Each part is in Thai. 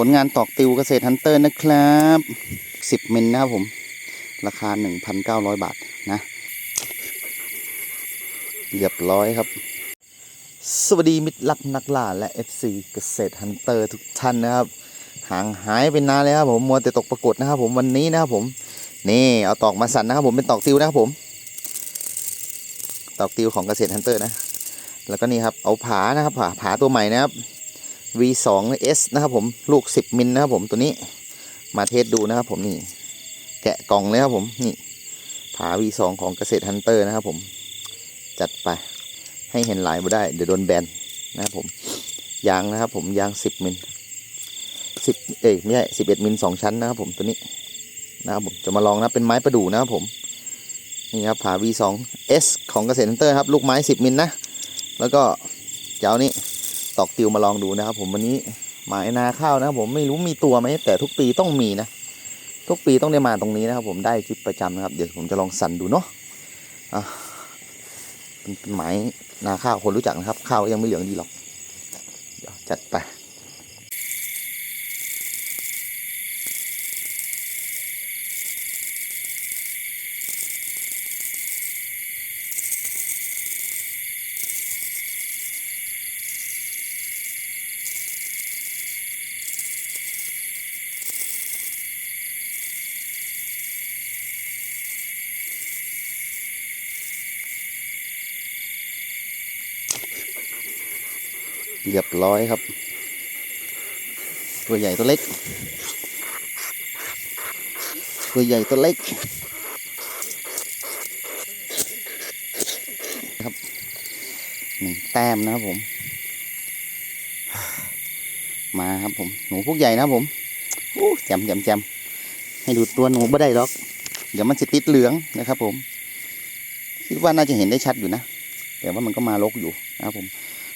ผลงานตอกติวเกษตรฮันเตอร์นะครับสิบมิลนะครับผม ราคาหนึ่งพันเก้าร้อยบาทนะเรียบร้อยครับ สวัสดีมิตรลักนักล่าและ FC เกษตรฮันเตอร์ทุกท่านนะครับ ห่างหายไปนานเลยครับผม มัวแต่ตกปรากฏนะครับผมวันนี้นะครับผม นี่เอาตอกมาสั่นนะครับผมเป็นตอกติวนะครับผม ตอกติวของเกษตรฮันเตอร์นะ แล้วก็นี่ครับเอาผานะครับผาผาตัวใหม่นะครับ V2 S นะครับผมลูก 10 มิลนะครับผมตัวนี้มาเทสดูนะครับผมนี่แกะกล่องเลยครับผมนี่ผา V2 ของเกษตรฮันเตอร์นะครับผมจัดไปให้เห็นลายมาได้เดี๋ยวโดนแบนนะครับผมยางนะครับผมยาง 10 มิล10เอ้ยไม่ใช่11 มิล2ชั้นนะครับผมตัวนี้นะครับผมจะมาลองนะเป็นไม้ประดู่นะครับผมนี่ครับผา V2 S ของเกษตรฮันเตอร์ครับลูกไม้ 10 มิลนะแล้วก็เจ้านี้ ตอกติวมาลองดูนะครับ ผมวันนี้หมายนาข้าวนะครับผมไม่รู้มีตัวไหมแต่ทุกปีต้องมีนะทุกปีต้องได้มาตรงนี้นะครับ ผมได้คลิปประจำนะครับ เดี๋ยวผมจะลองสั่นดูเนาะอะเป็นหมายนาข้าวคนรู้จักนะครับ ข้าวยังไม่เหลืองดีหรอกจัดไป เรียบร้อยครับ ตัวใหญ่ตัวเล็ก ตัวใหญ่ตัวเล็กครับหนึ่งแต้มนะครับผม มาครับผม หนูพวกใหญ่นะครับผมโอ้แจมแจมแจมให้ดูตัวหนูไม่ได้หรอก เดี๋ยวมันจะติดเหลืองนะครับผม คิดว่าน่าจะเห็นได้ชัดอยู่นะ แต่ว่ามันก็มาลกอยู่นะครับผม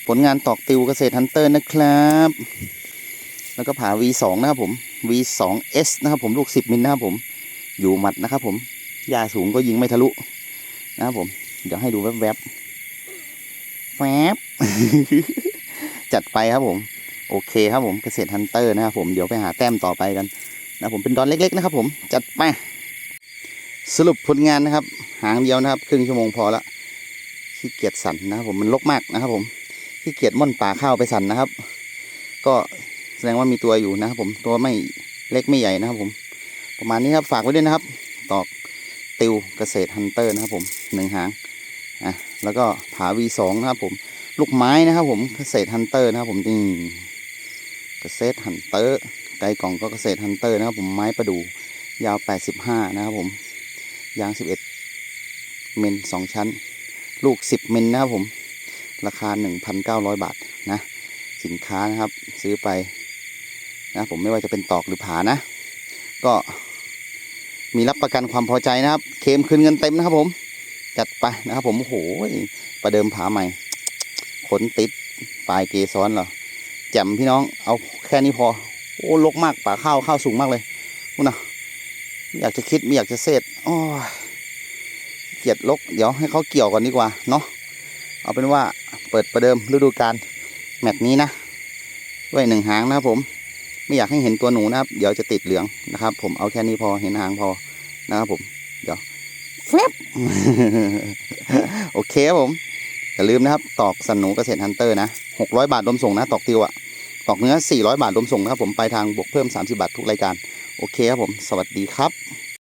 ผลงานตอกติวเกษตรฮันเตอร์นะครับ แล้วก็ผ่า V2 นะครับผม V2S นะครับผมลูก 10 มิลนะครับผมอยู่หมัดนะครับผมยาสูงก็ยิงไม่ทะลุนะครับผม เดี๋ยวให้ดูแวบๆแวบจัดไปครับผม โอเคครับผมเกษตรฮันเตอร์นะครับผมเดี๋ยวไปหาแต้มต่อไปกันนะผมเป็นดอนเล็ก ๆ นะครับผมจัดไปสรุปผลงานนะครับ หางเดียวนะครับ ครึ่งชั่วโมงพอละขี้เกียจสั่นนะครับผมมันลกมากนะครับผม ขี้เกียจม่อนป่าข้าวไปสั่นนะครับ ก็แสดงว่ามีตัวอยู่นะครับ ผมตัวไม่เล็กไม่ใหญ่นะครับ ผม ประมาณนี้ครับฝากไว้ด้วยนะครับ ตอกติวเกษตรฮันเตอร์นะครับผมหนึ่งหางอะแล้วก็ผา V2 นะครับ ผมลูกไม้นะครับ ผมเกษตรฮันเตอร์นะครับ ผมนี่เกษตรฮันเตอร์ไกลกล่องก็เกษตรฮันเตอร์นะครับ ผมไม้ประดู่ยาว 85 นะครับผม ยาง 11 เมน 2 ชั้น ลูก 10 เมนนะครับผม ราคา 1,900 บาทนะ สินค้านะครับซื้อไปนะผมไม่ว่าจะเป็นตอกหรือผานะ ก็มีรับประกันความพอใจนะครับ เคมคืนเงินเต็มนะครับผม จัดไปนะครับผมโอ้โหประเดิมผาใหม่ ขนติดปลายเกสรเหรอแจ่มพี่น้องเอาแค่นี้พอ โอ้ลกมากป่าข้าวข้าวสูงมากเลยพูดนะไม่อยากจะคิดไม่อยากจะเสดโอ้ยเกลียดลกเดี๋ยวให้เขาเกี่ยวก่อนดีกว่าเนาะเอาเป็นว่า เปิดประเดิมฤดูกาลแมตช์นี้นะด้วยหนึ่งหางนะครับผมไม่อยากให้เห็นตัวหนูนะครับ เดี๋ยวจะติดเหลืองนะครับ ผมเอาแค่นี้พอเห็นหางพอนะครับผม เดี๋ยวแฟบโอเคครับผมอย่าลืมนะครับ ตอกสันหนูเกษตรฮันเตอร์นะหกร้อยบาทรวมส่งนะตอกติวอะตอกเนื้อสี่ร้อยบาทรวมส่งนะครับผมไปทางบวกเพิ่มสามสิบาททุกรายการ โอเคครับผม สวัสดีครับ